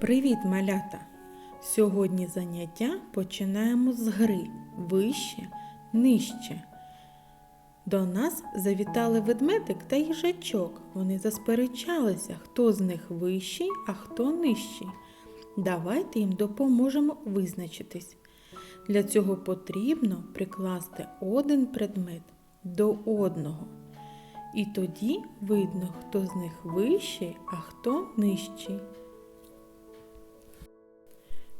Привіт, малята! Сьогодні заняття починаємо з гри вище, нижче. До нас завітали ведмедик та їжачок. Вони засперечалися, хто з них вищий, а хто нижчий. Давайте їм допоможемо визначитись. Для цього потрібно прикласти один предмет до одного. І тоді видно, хто з них вищий, а хто нижчий.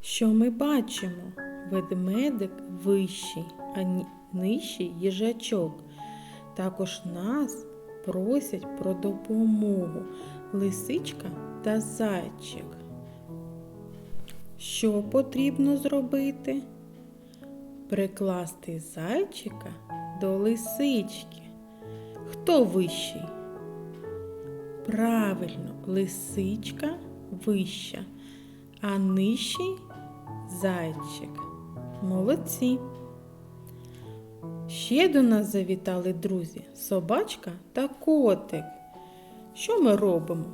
Що ми бачимо? Ведмедик вищий, а нижчий їжачок. Також нас просять про допомогу лисичка та зайчик. Що потрібно зробити? Прикласти зайчика до лисички. Хто вищий? Правильно, лисичка вища, а нижчий зайчик. Молодці. Ще до нас завітали друзі собачка та котик. Що ми робимо?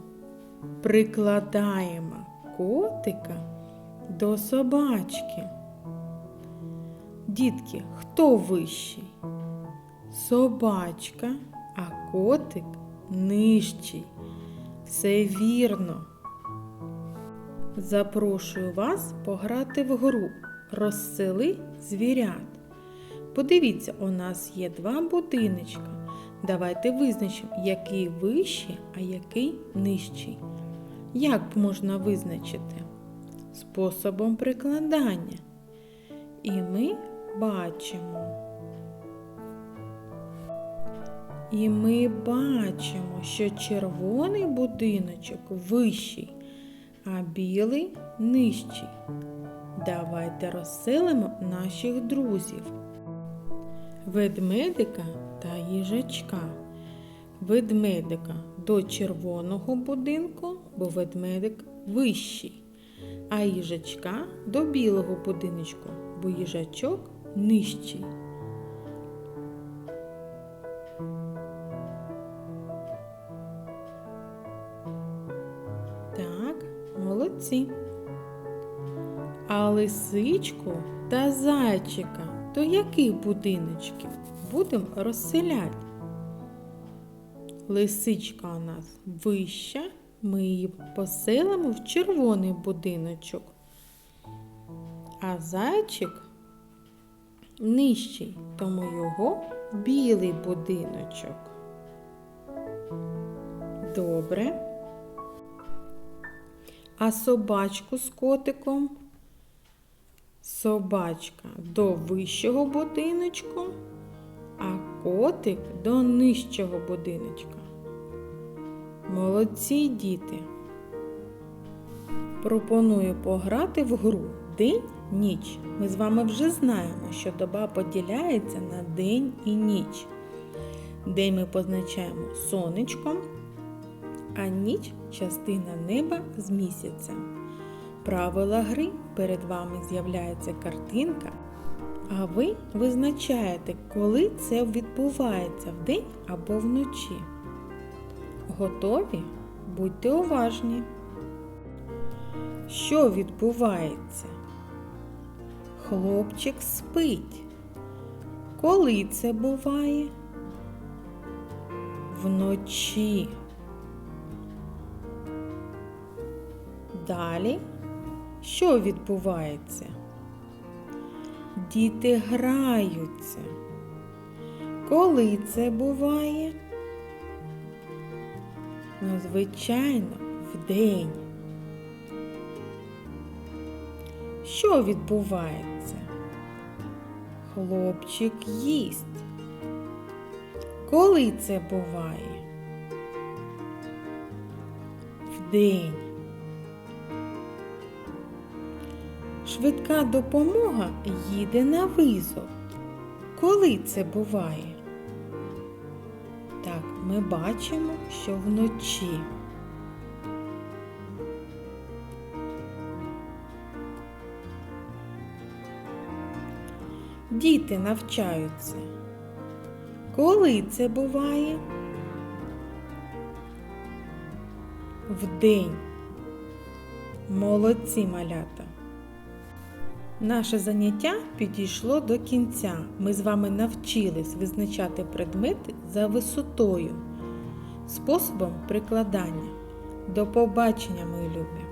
Прикладаємо котика до собачки. Дітки, хто вищий? Собачка, а котик нижчий. Все вірно. Запрошую вас пограти в гру Розсели звірят. Подивіться, у нас є два будиночка. Давайте визначимо, який вищий, а який нижчий. Як можна визначити? Способом прикладання. І ми бачимо. І ми бачимо, що червоний будиночок вищий, а білий нижчий. Давайте розселимо наших друзів. Ведмедика та їжачка. Ведмедика до червоного будинку, бо ведмедик вищий, а їжачка до білого будиночку, бо їжачок нижчий. Молодці. А лисичку та зайчика до яких будиночків будемо розселяти? Лисичка у нас вища, ми її поселимо в червоний будиночок. А зайчик нижчий, тому його білий будиночок. Добре. А собачку з котиком? Собачка до вищого будиночку, а котик до нижчого будиночка. Молодці діти. Пропоную пограти в гру День ніч. Ми з вами вже знаємо, що доба поділяється на день і ніч. День ми позначаємо сонечком, а ніч частина неба з місяцем. Правила гри перед вами з'являється картинка, а ви визначаєте, коли це відбувається вдень або вночі. Готові? Будьте уважні. Що відбувається? Хлопчик спить. Коли це буває? Вночі. Далі що відбувається? Діти граються. Коли це буває? Ну, звичайно, вдень. Що відбувається? Хлопчик їсть. Коли це буває? Вдень. Швидка допомога їде на визов. Коли це буває? Так, ми бачимо, що вночі. Діти навчаються. Коли це буває? Вдень. Молодці малята! Наше заняття підійшло до кінця. Ми з вами навчились визначати предмет за висотою, способом прикладання. До побачення, мої любі!